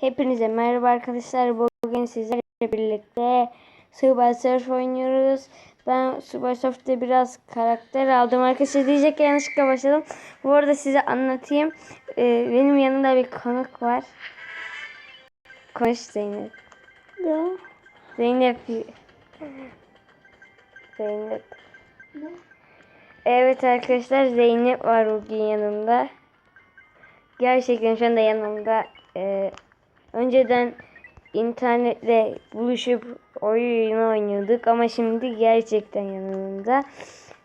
Hepinize merhaba arkadaşlar. Bugün sizlerle birlikte Subway Surf oynuyoruz. Ben Subway Surf'te biraz karakter aldım. Arkadaşlar diyecek ki yanlışlıkla başladım. Bu arada size anlatayım. Ee, benim yanımda bir konuk var. Konuş Zeynep. Ya. Zeynep. Zeynep. Evet arkadaşlar Zeynep var bugün yanımda. Gerçekten şu anda yanımda. Ee, önceden internetle buluşup oyun oynuyorduk ama şimdi gerçekten yanımda.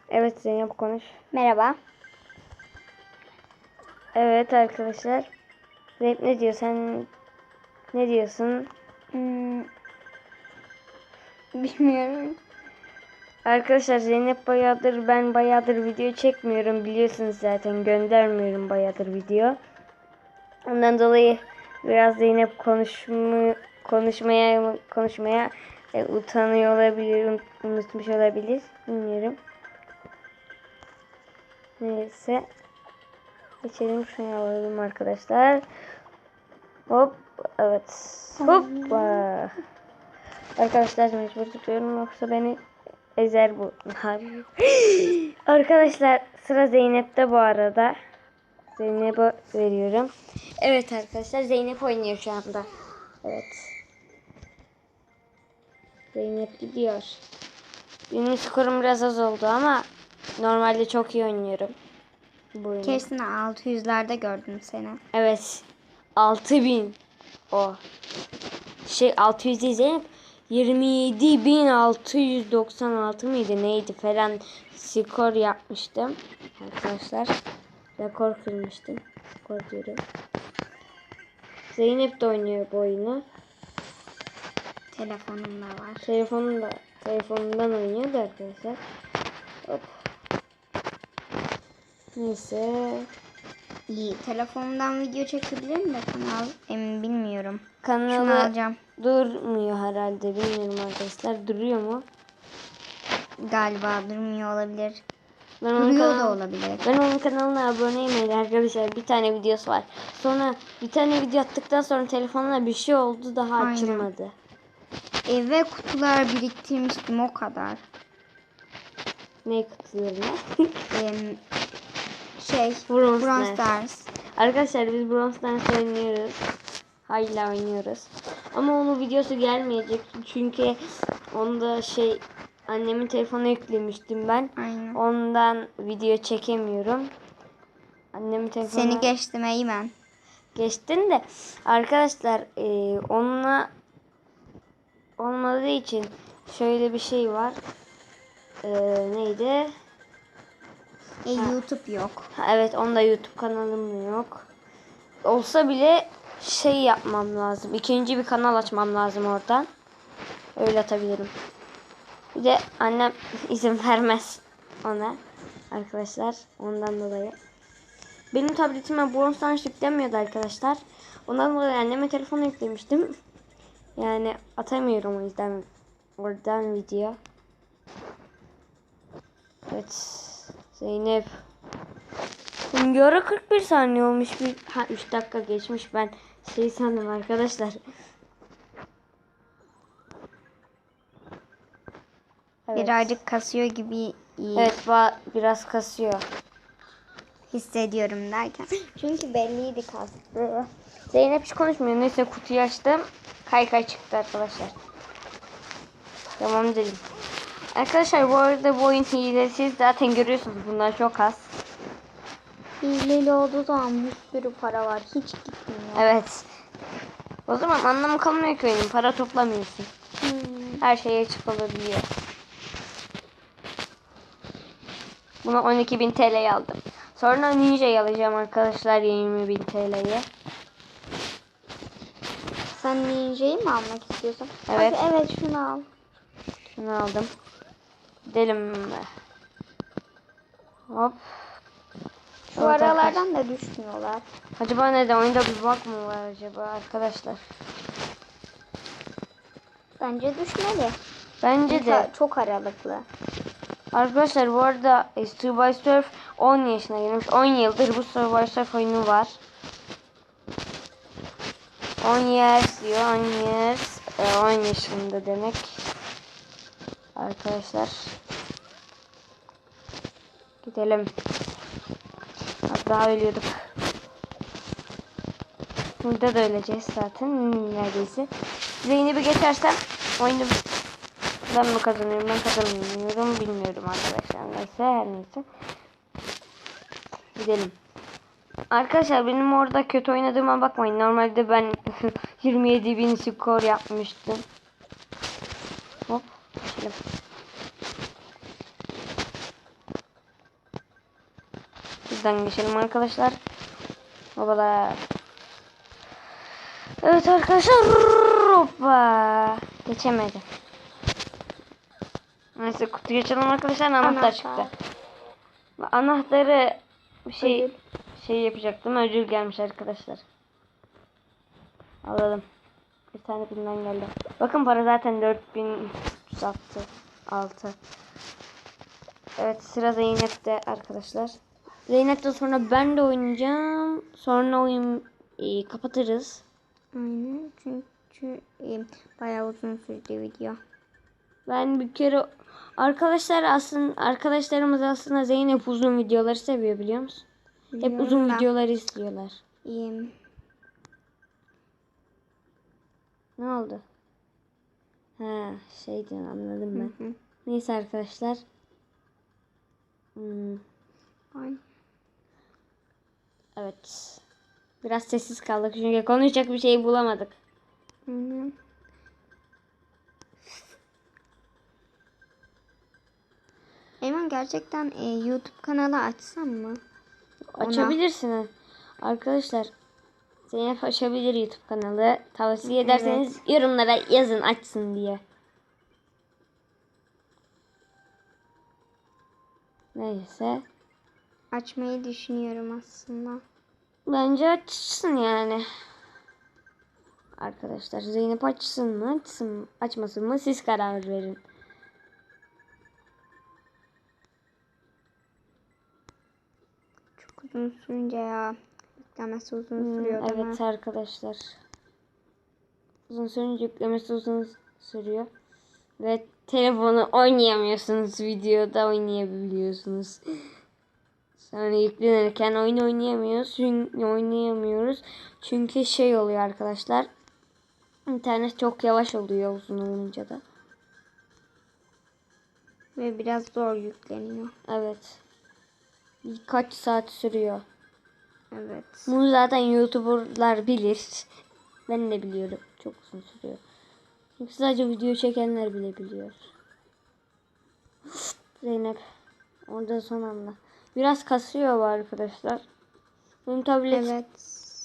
Evet Zeynep konuş. Merhaba. Evet arkadaşlar. Zeynep ne diyor sen ne diyorsun? Hmm, bilmiyorum. Arkadaşlar Zeynep bayağıdır ben bayağıdır video çekmiyorum biliyorsunuz zaten göndermiyorum bayağıdır video. Ondan dolayı biraz Zeynep konuşma, konuşmaya konuşmaya e, utanıyor olabilir, un- unutmuş olabilir. Bilmiyorum. Neyse. Geçelim şunu alalım arkadaşlar. Hop. Evet. Hoppa. Arkadaşlar mecbur tutuyorum yoksa beni ezer bu. Arkadaşlar sıra Zeynep'te bu arada. Zeynep'e veriyorum. Evet arkadaşlar Zeynep oynuyor şu anda. Evet. Zeynep gidiyor. Benim skorum biraz az oldu ama normalde çok iyi oynuyorum. Bu oyunu. Kesin 600'lerde gördüm seni. Evet. 6000. O. Şey 600 değil Zeynep. 27696 mıydı neydi falan skor yapmıştım. Arkadaşlar. Rekor kırmıştım. Skor diyorum. Zeynep de oynuyor bu oyunu. Telefonumda var. Telefonunda telefonundan oynuyor da arkadaşlar. Hop. Neyse. İyi. Telefonumdan video çekebilirim de kanal emin bilmiyorum. Şunu Kanalı alacağım. durmuyor herhalde. Bilmiyorum arkadaşlar. Duruyor mu? Galiba durmuyor olabilir. Ben Duruyor da olabilir. ben onun kanalına aboneyim arkadaşlar. Bir tane videosu var. Sonra bir tane video attıktan sonra telefonuna bir şey oldu daha Aynen. açılmadı. Eve kutular biriktirmiştim o kadar. Ne kutularına? Em, şey, Bronze Brawl Stars. Arkadaşlar biz Brawl Stars oynuyoruz. Hala oynuyoruz. Ama onun videosu gelmeyecek. Çünkü onda şey annemin telefonu yüklemiştim ben. Aynen. Ondan video çekemiyorum. Annemin telefonu Seni geçtim Eymen. geçtin de arkadaşlar e, onunla olmadığı için şöyle bir şey var. E, neydi? E, YouTube yok. Ha, Evet onda YouTube kanalım yok. Olsa bile şey yapmam lazım. İkinci bir kanal açmam lazım oradan. Öyle atabilirim. Bir de annem izin vermez ona. Arkadaşlar ondan dolayı. Benim tabletime Stars yüklemiyordu arkadaşlar. Ondan dolayı anneme telefonu yüklemiştim. Yani atamıyorum o yüzden oradan video. Evet. Zeynep. Ara 41 saniye olmuş. Bir, ha 3 dakika geçmiş. Ben şey sandım arkadaşlar. Evet. Birazcık kasıyor gibi Evet biraz kasıyor. hissediyorum derken. Çünkü belliydi kastı. Zeynep hiç konuşmuyor. Neyse kutuyu açtım. Kay kay çıktı arkadaşlar. Tamam dedim. Arkadaşlar bu arada bu oyun hilesiz. Zaten görüyorsunuz bunlar çok az. Hileli olduğu zaman bir sürü para var. Hiç gitmiyor. Evet. O zaman anlamı kalmıyor ki oyunun. Para toplamıyorsun. Hmm. Her şeye açık olabiliyor. Buna 12.000 TL aldım. Sonra Ninja'yı alacağım arkadaşlar 20.000 TL'ye. Sen ninja'yı mı almak istiyorsun? Evet. Hadi evet şunu al. Şunu aldım. Gidelim. Hop. Şu Evet, aralardan da düşmüyorlar. Acaba neden oyunda bir bug mı var acaba arkadaşlar? Bence düşmeli. Bence de. Çok aralıklı. Arkadaşlar bu arada e, Survival Surf 10 yaşına gelmiş. 10 yıldır bu Survival Surf oyunu var. 10 years diyor. 10 years. E, 10 yaşında demek. Arkadaşlar. Gidelim. Daha ölüyorduk. Burada da öleceğiz zaten neredeyse. Zeynep'i geçersem oyunu ben mi kazanıyorum ben kazanmıyorum bilmiyorum arkadaşlar. Neyse her neyse. Gidelim. Arkadaşlar benim orada kötü oynadığıma bakmayın. Normalde ben 27 bin skor yapmıştım. Hop. Geçelim. Buradan geçelim arkadaşlar. Babalar. Evet arkadaşlar. Hoppa. Geçemedim. Neyse kutu geçelim arkadaşlar. Anahtar, Anahtar. çıktı. Anahtarı bir şey Ödül. şey yapacaktım. Ödül gelmiş arkadaşlar. Alalım. Bir tane bundan geldi. Bakın para zaten 4306. 6. Evet sıra Zeynep'te arkadaşlar. Zeynep'ten sonra ben de oynayacağım. Sonra oyun e, kapatırız. Aynen çünkü e, bayağı uzun sürdü video. Ben bir kere arkadaşlar aslında arkadaşlarımız aslında Zeynep uzun videoları seviyor biliyor musun? Hep Biliyorum uzun da, videoları izliyorlar. e, Ne oldu? Ha şeydi anladım ben. hı hı. Neyse arkadaşlar. Hmm, Ay. evet. Biraz sessiz kaldık çünkü konuşacak bir şey bulamadık. Aynen. Eymen gerçekten e, YouTube kanalı açsam mı? Ona- Açabilirsiniz. Arkadaşlar Zeynep açabilir YouTube kanalı. Tavsiye ederseniz yorumlara yazın açsın diye. Neyse. Açmayı düşünüyorum aslında. Bence açsın yani. Arkadaşlar Zeynep açsın mı açsın mı açmasın mı siz karar verin. Çok uzun sürünce ya. Yüklemesi uzun Hmm, sürüyor değil evet mi? arkadaşlar. Uzun sürünce yüklemesi uzun sürüyor. Ve telefonu oynayamıyorsunuz. Videoda oynayabiliyorsunuz. Sonra yüklenirken oyun oynayamıyoruz. Oynayamıyoruz. Çünkü şey oluyor arkadaşlar. İnternet çok yavaş oluyor uzun olunca da. Ve biraz zor yükleniyor. Evet. Birkaç saat sürüyor. Evet. Bunu zaten YouTuber'lar bilir. Ben de biliyorum. Çok uzun sürüyor. Çünkü sadece video çekenler bile biliyor. Zeynep. Orada son anda. Biraz kasıyor bu arkadaşlar. Benim tablet Evet.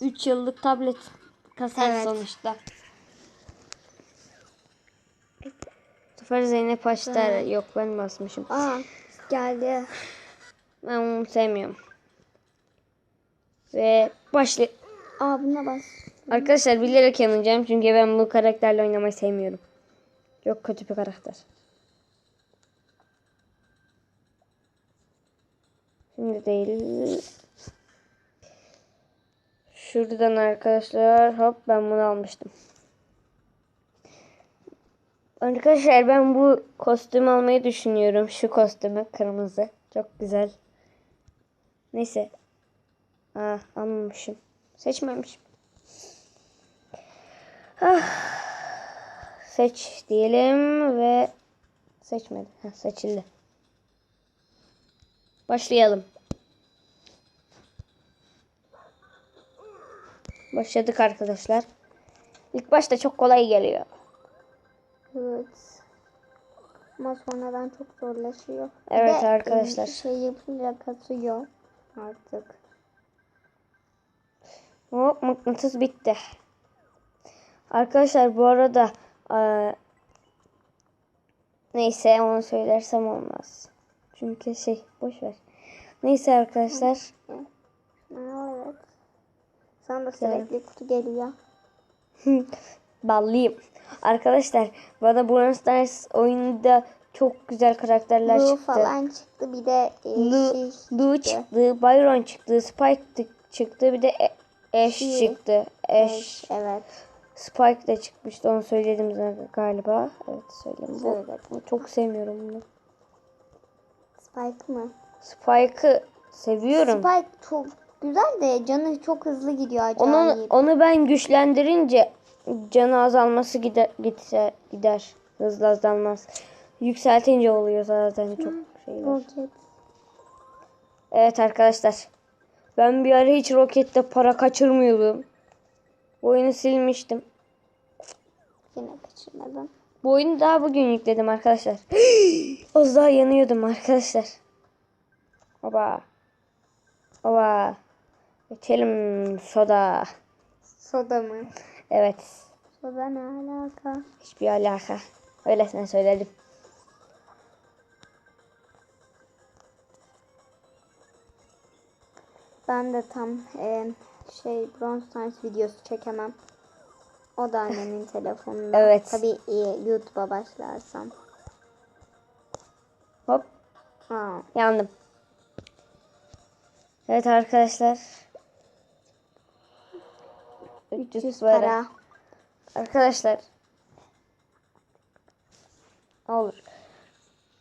3 yıllık tablet kasar Evet. sonuçta. Bu sefer Zeynep açtı. Yok ben basmışım. Aa geldi. Ben onu sevmiyorum. Ve başla. Aa buna bas. Arkadaşlar bilerek yanacağım çünkü ben bu karakterle oynamayı sevmiyorum. Çok kötü bir karakter. Şimdi değil. Şuradan arkadaşlar hop ben bunu almıştım. Arkadaşlar ben bu kostüm almayı düşünüyorum. Şu kostümü kırmızı. Çok güzel. Neyse. Aa almamışım. Seçmemişim. Ah. Seç diyelim ve seçmedi. Heh, seçildi. Başlayalım. Başladık arkadaşlar. İlk başta çok kolay geliyor. Evet. Ama sonradan çok zorlaşıyor. Evet de, arkadaşlar. Şey yapınca kasıyor artık. Hop mıknatıs bitti. Arkadaşlar bu arada eee, neyse onu söylersem olmaz. Çünkü şey boş ver. Neyse arkadaşlar. Evet. Sana sürekli kutu geliyor. Ballıyım. Arkadaşlar bana Brawl Stars oyununda çok güzel karakterler Bu çıktı. falan çıktı. Bir de e, Lu, şey Lu çıktı, Byron çıktı, Spike tı- çıktı, bir de E- Ash Şey. çıktı. Ash, Evet. Spike de çıkmıştı. Onu söyledim galiba. Evet söyledim. Bu, Söyledin. çok sevmiyorum bunu. Spike mı? Spike'ı seviyorum. Spike çok güzel de canı çok hızlı gidiyor acayip. Onu onu ben güçlendirince canı azalması gider gitse gider. Hızlı azalmaz. Yükseltince oluyor zaten çok şeyler. Roket. Evet arkadaşlar. Ben bir ara hiç rokette para kaçırmıyordum. Bu oyunu silmiştim. Yine kaçırmadın. Bu oyunu daha bugün yükledim arkadaşlar. Az daha yanıyordum arkadaşlar. Oba. Oba. İçelim soda. Soda mı? Evet. Soda ne alaka? Hiçbir alaka. Öylesine söyledim. Ben de tam e, şey Bronze Stars videosu çekemem. O da annemin telefonunda. Evet. Tabii e, YouTube'a başlarsam. Hop. Aa, Yandım. Evet arkadaşlar. 300 300 para. para. Arkadaşlar. Olur.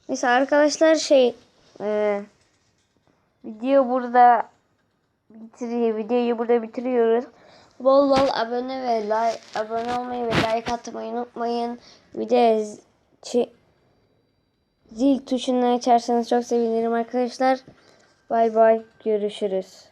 Neyse arkadaşlar şey e, video burada bitiriyor. Videoyu burada bitiriyoruz. Bol bol abone ve like abone olmayı ve like atmayı unutmayın. Bir zil tuşunu açarsanız çok sevinirim arkadaşlar. Bay bay görüşürüz.